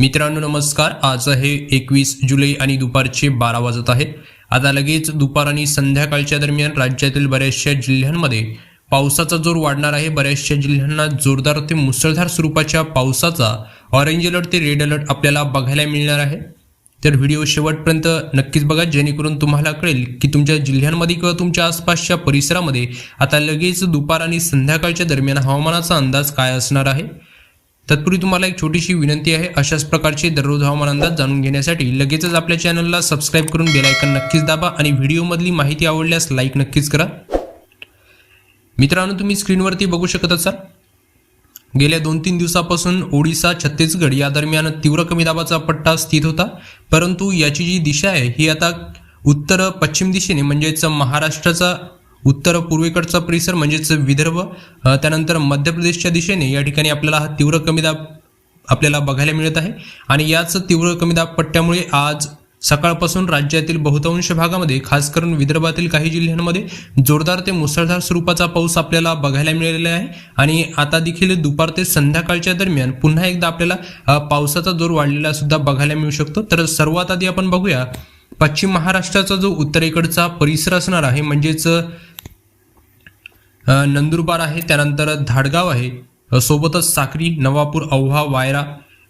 मित्रांनो नमस्कार. आज आहे एकवीस जुलै आणि दुपारचे बारा वाजत आहेत आता लगेच दुपार आणि संध्याकाळच्या दरम्यान राज्यातील बऱ्याचशा जिल्ह्यांमध्ये पावसाचा जोर वाढणार आहे. बऱ्याचशा जिल्ह्यांना जोरदार ते मुसळधार स्वरूपाच्या पावसाचा ऑरेंज अलर्ट ते रेड अलर्ट आपल्याला बघायला मिळणार आहे. तर व्हिडिओ शेवटपर्यंत नक्कीच बघा. जेणेकरून तुम्हाला कळेल की तुमच्या जिल्ह्यांमध्ये किंवा तुमच्या आसपासच्या परिसरामध्ये आता लगेच दुपार आणि संध्याकाळच्या दरम्यान हवामानाचा अंदाज काय असणार आहे? तत्पूर्वी तुम्हाला एक छोटीशी विनंती आहे. अशाच प्रकारचे दररोज हवामान अंदाज जाणून घेण्यासाठी लगेचच आपल्या चॅनलला सबस्क्राईब करून बेलायकन नक्कीच दाबा आणि व्हिडिओमधली माहिती आवडल्यास लाईक नक्कीच करा. मित्रांनो तुम्ही स्क्रीनवरती बघू शकत असाल गेल्या दोन तीन दिवसापासून ओडिसा छत्तीसगड या दरम्यान तीव्र कमी दाबाचा पट्टा स्थित होता. परंतु याची जी दिशा आहे ही आता उत्तर पश्चिम दिशेने म्हणजेच महाराष्ट्राचा उत्तर पूर्वेकडचा परिसर म्हणजेच विदर्भ त्यानंतर मध्य प्रदेशच्या दिशेने या ठिकाणी आपल्याला हा तीव्र कमी दाब आपल्याला बघायला मिळत आहे. आणि याच तीव्र कमी दाब पट्ट्यामुळे आज सकाळपासून राज्यातील बहुतांश भागामध्ये खास करून विदर्भातील काही जिल्ह्यांमध्ये जोरदार ते मुसळधार स्वरूपाचा पाऊस आपल्याला बघायला मिळालेला आहे. आणि आता देखील दुपार ते संध्याकाळच्या दरम्यान पुन्हा एकदा आपल्याला पावसाचा जोर वाढलेला सुद्धा बघायला मिळू शकतो. तर सर्वात आधी आपण बघूया पश्चिम महाराष्ट्राचा जो उत्तरेकडचा परिसर असणार आहे म्हणजेच नंदुरबार आहे त्यानंतर धाडगाव आहे. सोबतच साक्री नवापूर औहा वायरा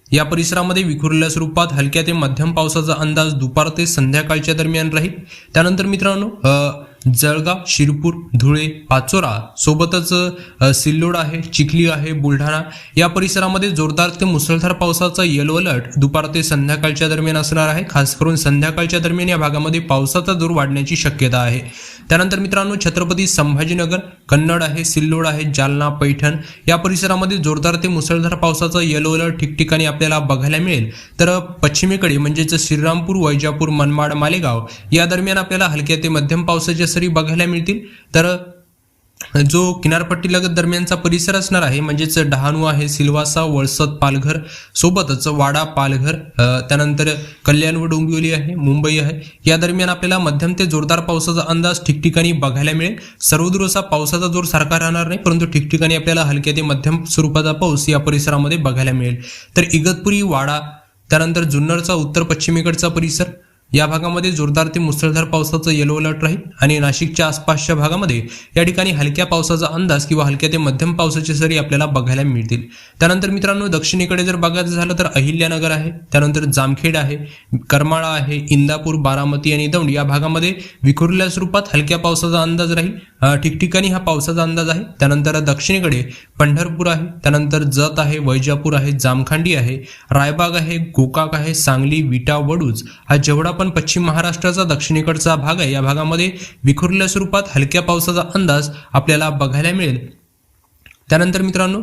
या परिसरामध्ये विखुरलेल्या स्वरूपात हलक्या ते मध्यम पावसाचा अंदाज दुपार ते संध्याकाळच्या दरम्यान राहील. त्यानंतर मित्रांनो जळगाव शिरपूर धुळे पाचोरा सोबतच सिल्लोड आहे चिखली आहे बुलढाणा. या परिसरामध्ये जोरदार ते मुसळधार पावसाचा येलो अलर्ट दुपार ते संध्याकाळच्या दरम्यान असणार आहे. खास करून संध्याकाळच्या दरम्यान या भागामध्ये पावसाचा जोर वाढण्याची शक्यता आहे. त्यानंतर मित्रांनो छत्रपती संभाजीनगर कन्नड आहे सिल्लोड आहे जालना पैठण. या परिसरामध्ये जोरदार ते मुसळधार पावसाचा येलो अलर्ट ठिकठिकाणी आपल्याला बघायला मिळेल. तर पश्चिमेकडे म्हणजेच श्रीरामपूर वैजापूर मनमाड मालेगाव या दरम्यान आपल्याला हलक्या ते मध्यम पावसाच्या सरी बघायला मिळतील. तर जो किनारपट्टीलगत दरम्यानचा परिसर असणार आहे म्हणजेच डहाणू आहे सिल्वासा वळसत पालघर सोबतच वाडा पालघर त्यानंतर कल्याण व डोंबिवली आहे मुंबई आहे. या दरम्यान आपल्याला मध्यम ते जोरदार पावसाचा अंदाज ठिकठिकाणी बघायला मिळेल. सर्वदूर असा पावसाचा जोर सारखा राहणार नाही परंतु ठिकठिकाणी आपल्याला हलक्या ते मध्यम स्वरूपाचा पाऊस या परिसरामध्ये बघायला मिळेल. तर इगतपुरी वाडा त्यानंतर जुन्नरचा उत्तर पश्चिमेकडचा परिसर या भागामध्ये जोरदार ते मुसळधार पावसाचं येलो अलर्ट राहील आणि नाशिकच्या आसपासच्या भागामध्ये या ठिकाणी हलक्या पावसाचा अंदाज किंवा हलक्या ते मध्यम पावसाचे सरी आपल्याला बघायला मिळतील. त्यानंतर मित्रांनो दक्षिणेकडे जर बघायचं झालं तर अहिल्यानगर आहे त्यानंतर जामखेड आहे करमाळा आहे इंदापूर बारामती आणि दौंड या भागामध्ये विखुरलेल्या स्वरूपात हलक्या पावसाचा अंदाज राहील. ठिकठिकाणी हा पावसाचा अंदाज आहे. त्यानंतर दक्षिणेकडे पंढरपूर आहे त्यानंतर जत आहे वैजापूर आहे जामखांडी आहे रायबाग आहे गोकाक आहे सांगली विटा वडूज हा जेवढा पण पश्चिम महाराष्ट्राचा दक्षिणेकडचा भाग आहे या भागामध्ये विखुरलेल्या स्वरूपात हलक्या पावसाचा अंदाज आपल्याला बघायला मिळेल. त्यानंतर मित्रांनो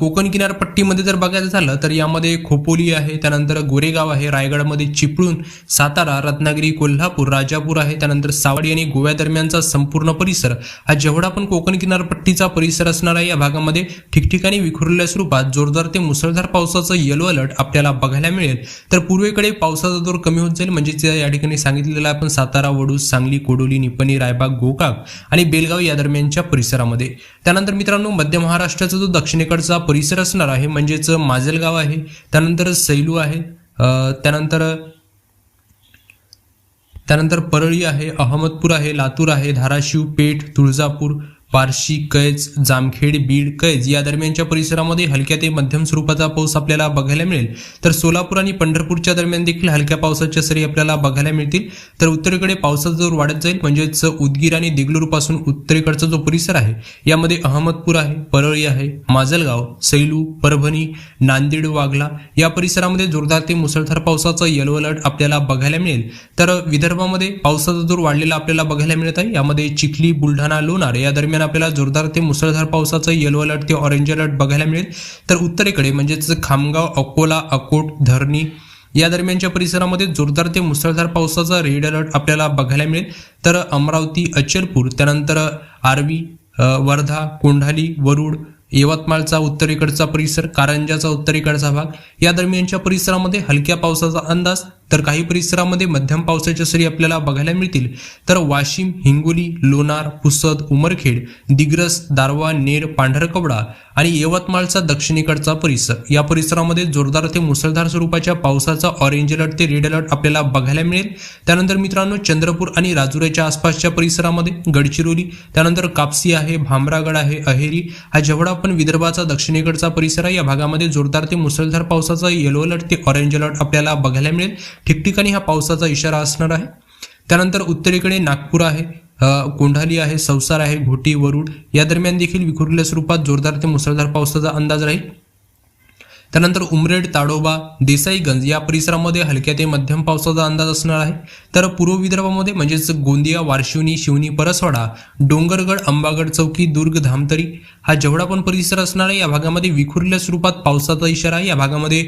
कोकण किनारपट्टीमध्ये जर बघायचं झालं तर यामध्ये खोपोली आहे त्यानंतर गोरेगाव आहे रायगडमध्ये चिपळूण सातारा रत्नागिरी कोल्हापूर राजापूर आहे त्यानंतर सावडी आणि गोव्या दरम्यानचा संपूर्ण परिसर. हा जेवढा पण कोकण किनारपट्टीचा परिसर असणार आहे या भागामध्ये ठिकठिकाणी विखुरलेल्या स्वरूपात जोरदार ते मुसळधार पावसाचं येलो अलर्ट आपल्याला बघायला मिळेल. तर पूर्वेकडे पावसाचा जोर कमी होत जाईल म्हणजेच या ठिकाणी सांगितलेलं आहे आपण सातारा वडू सांगली कोडोली निपणी रायबाग गोकाक आणि बेलगाव या दरम्यानच्या परिसरामध्ये. त्यानंतर मित्रांनो मध्य महाराष्ट्राचा जो दक्षिणेकडचा परिसर असणार आहे म्हणजेच माजलगाव आहे त्यानंतर सैलू आहे त्यानंतर त्यानंतर परळी आहे अहमदपूर आहे लातूर आहे धाराशिव पेठ तुळजापूर बार्शी कैज जामखेड बीड कैज या दरम्यानच्या परिसरामध्ये हलक्या ते मध्यम स्वरूपाचा पाऊस आपल्याला बघायला मिळेल. तर सोलापूर आणि पंढरपूरच्या दरम्यान देखील हलक्या पावसाच्या सरी आपल्याला बघायला मिळतील. तर उत्तरेकडे पावसाचा जोर वाढत जाईल म्हणजेच उदगीर आणि देगलूरपासून उत्तरेकडचा जो परिसर आहे यामध्ये अहमदपूर आहे परळी आहे माजलगाव सैलू परभणी नांदेड वाघला या परिसरामध्ये जोरदार ते मुसळधार पावसाचा येलो अलर्ट आपल्याला बघायला मिळेल. तर विदर्भामध्ये पावसाचा जोर वाढलेला आपल्याला बघायला मिळत आहे. यामध्ये चिखली बुलढाणा लोणार या दरम्यान आपल्याला जोरदार ते मुसळधार पावसाचं येलो अलर्ट ते ऑरेंज अलर्ट बघायला मिळेल. तर उत्तरेकडे म्हणजेच खामगाव अकोला अकोट धरणी या दरम्यानच्या परिसरामध्ये जोरदार ते मुसळधार पावसाचा रेड अलर्ट आपल्याला बघायला मिळेल. तर अमरावती अचलपूर त्यानंतर आर्वी वर्धा कोंढाली वरुड यवतमाळचा उत्तरेकडचा परिसर कारंजाचा उत्तरेकडचा भाग. या दरम्यानच्या परिसरामध्ये हलक्या पावसाचा अंदाज तर काही परिसरामध्ये मध्यम पावसाच्या सरी आपल्याला बघायला मिळतील. तर वाशिम हिंगोली लोणार पुसद उमरखेड दिग्रस दारवा नेर पांढरकवडा आणि यवतमाळचा दक्षिणेकडचा परिसर. या परिसरामध्ये जोरदार ते मुसळधार स्वरूपाच्या पावसाचा ऑरेंज अलर्ट ते रेड अलर्ट आपल्याला बघायला मिळेल. त्यानंतर मित्रांनो चंद्रपूर आणि राजुऱ्याच्या आसपासच्या परिसरामध्ये गडचिरोली त्यानंतर कापसी आहे भामरागड आहे अहेरी. हा जेवढा पण विदर्भाचा दक्षिणेकडचा परिसर आहे या भागामध्ये जोरदार ते मुसळधार पावसाचा येलो अलर्ट ते ऑरेंज अलर्ट आपल्याला बघायला मिळेल. ठिकठिकाणी हा पावसाचा इशारा असणार आहे. त्यानंतर उत्तरेकडे नागपूर आहे कोंढाली आहे संसार आहे घोटी वरुड. या दरम्यान देखील विखुरलेल्या स्वरूपात जोरदार ते मुसळधार पावसाचा अंदाज राहील. त्यानंतर उमरेड ताडोबा देसाईगंज या परिसरामध्ये हलक्या ते मध्यम पावसाचा अंदाज असणार आहे. तर पूर्व विदर्भामध्ये म्हणजेच गोंदिया वारशिवनी शिवनी परसवाडा डोंगरगड अंबागड चौकी दुर्ग धामतरी हा जेवढा पण परिसर असणार आहे या भागामध्ये विखुरल्या स्वरूपात पावसाचा इशारा आहे. या भागामध्ये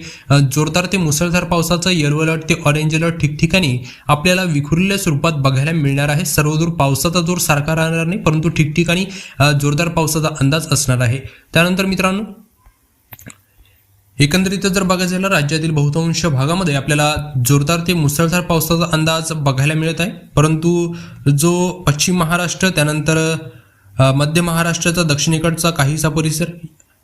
जोरदार ते मुसळधार पावसाचा येलो अलर्ट ते ऑरेंज अलर्ट ठिकठिकाणी आपल्याला विखुरलेल्या स्वरूपात बघायला मिळणार आहे. सर्वदूर पावसाचा जोर सारखा राहणार नाही परंतु ठिकठिकाणी जोरदार पावसाचा अंदाज असणार आहे. त्यानंतर मित्रांनो एकंदरीत जर बघायचं झालं राज्यातील बहुतांश भागामध्ये आपल्याला जोरदार ते मुसळधार पावसाचा अंदाज बघायला मिळत आहे. परंतु जो पश्चिम महाराष्ट्र त्यानंतर मध्य महाराष्ट्राचा दक्षिणेकडचा काहीसा परिसर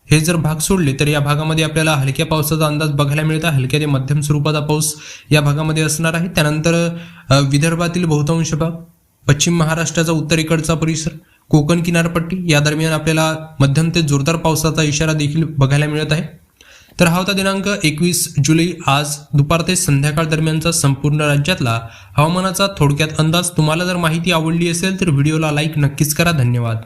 हे जर भाग सोडले तर या भागामध्ये आपल्याला हलक्या पावसाचा अंदाज बघायला मिळत आहे. हलक्या ते मध्यम स्वरूपाचा पाऊस या भागामध्ये असणार आहे. त्यानंतर विदर्भातील बहुतांश भाग पश्चिम महाराष्ट्राचा उत्तरेकडचा परिसर कोकण किनारपट्टी या दरम्यान आपल्याला मध्यम ते जोरदार पावसाचा इशारा देखील बघायला मिळत आहे. तर हा होता दिनांक एकवीस जुलै. आज दुपार ते संध्याकाळ दरम्यानचा संपूर्ण राज्यातला हवामानाचा थोडक्यात अंदाज. तुम्हाला जर माहिती आवडली असेल तर व्हिडिओला लाईक नक्कीच करा. धन्यवाद.